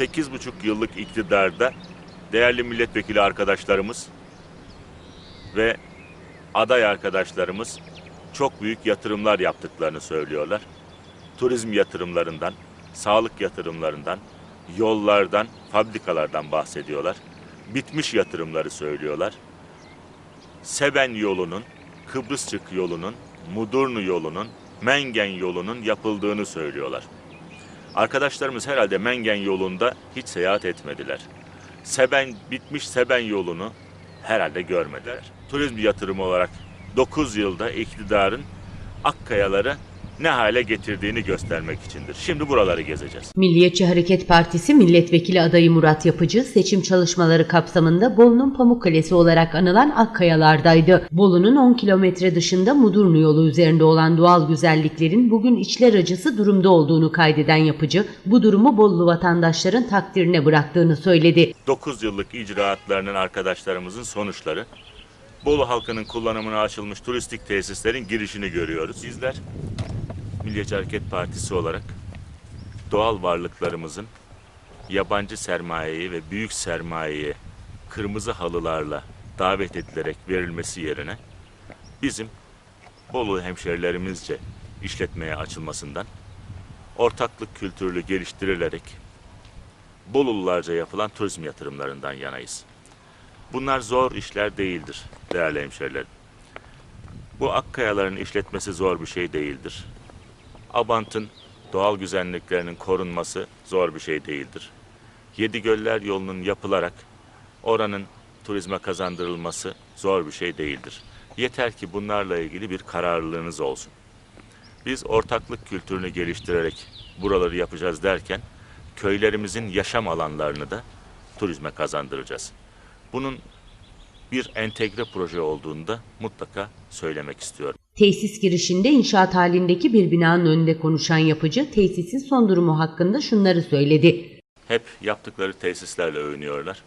8,5 yıllık iktidarda değerli milletvekili arkadaşlarımız ve aday arkadaşlarımız çok büyük yatırımlar yaptıklarını söylüyorlar. Turizm yatırımlarından, sağlık yatırımlarından, yollardan, fabrikalardan bahsediyorlar. Bitmiş yatırımları söylüyorlar. Seben yolunun, Kıbrısçık yolunun, Mudurnu yolunun, Mengen yolunun yapıldığını söylüyorlar. Arkadaşlarımız herhalde Mengen yolunda hiç seyahat etmediler. Seben bitmiş Seben yolunu herhalde görmediler. Turizm yatırımı olarak 9 yılda iktidarın Akkayaları ne hale getirdiğini göstermek içindir. Şimdi buraları gezeceğiz. Milliyetçi Hareket Partisi milletvekili adayı Murat Yapıcı seçim çalışmaları kapsamında Bolu'nun Pamukkale'si olarak anılan Akkayalar'daydı. Bolu'nun 10 kilometre dışında Mudurnu yolu üzerinde olan doğal güzelliklerin bugün içler acısı durumda olduğunu kaydeden Yapıcı, bu durumu Bolulu vatandaşların takdirine bıraktığını söyledi. 9 yıllık icraatlarının arkadaşlarımızın sonuçları. Bolu halkının kullanımına açılmış turistik tesislerin girişini görüyoruz. Bizler Milliyetçi Hareket Partisi olarak doğal varlıklarımızın yabancı sermayeyi ve büyük sermayeyi kırmızı halılarla davet edilerek verilmesi yerine bizim Bolu hemşerilerimizce işletmeye açılmasından ortaklık kültürlü geliştirilerek Bolulularca yapılan turizm yatırımlarından yanayız. Bunlar zor işler değildir değerli hemşerilerim. Bu Akkayaların işletmesi zor bir şey değildir. Abant'ın doğal güzelliklerinin korunması zor bir şey değildir. Yedi Göller yolunun yapılarak oranın turizme kazandırılması zor bir şey değildir. Yeter ki bunlarla ilgili bir kararlılığınız olsun. Biz ortaklık kültürünü geliştirerek buraları yapacağız derken köylerimizin yaşam alanlarını da turizme kazandıracağız. Bunun bir entegre proje olduğunu da mutlaka söylemek istiyorum. Tesis girişinde inşaat halindeki bir binanın önünde konuşan Yapıcı, tesisin son durumu hakkında şunları söyledi. Hep yaptıkları tesislerle övünüyorlar.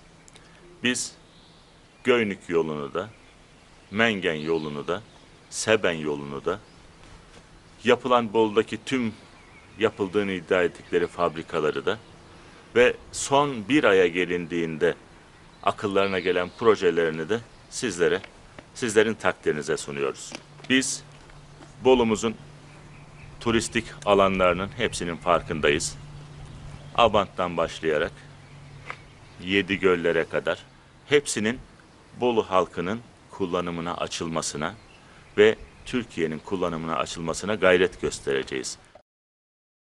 Biz Göynük yolunu da, Mengen yolunu da, Seben yolunu da, yapılan Bolu'daki tüm yapıldığını iddia ettikleri fabrikaları da ve son bir aya gelindiğinde akıllarına gelen projelerini de sizlere, sizlerin takdirinize sunuyoruz. Biz Bolu'muzun turistik alanlarının hepsinin farkındayız. Abant'tan başlayarak yedi göllere kadar hepsinin Bolu halkının kullanımına açılmasına ve Türkiye'nin kullanımına açılmasına gayret göstereceğiz.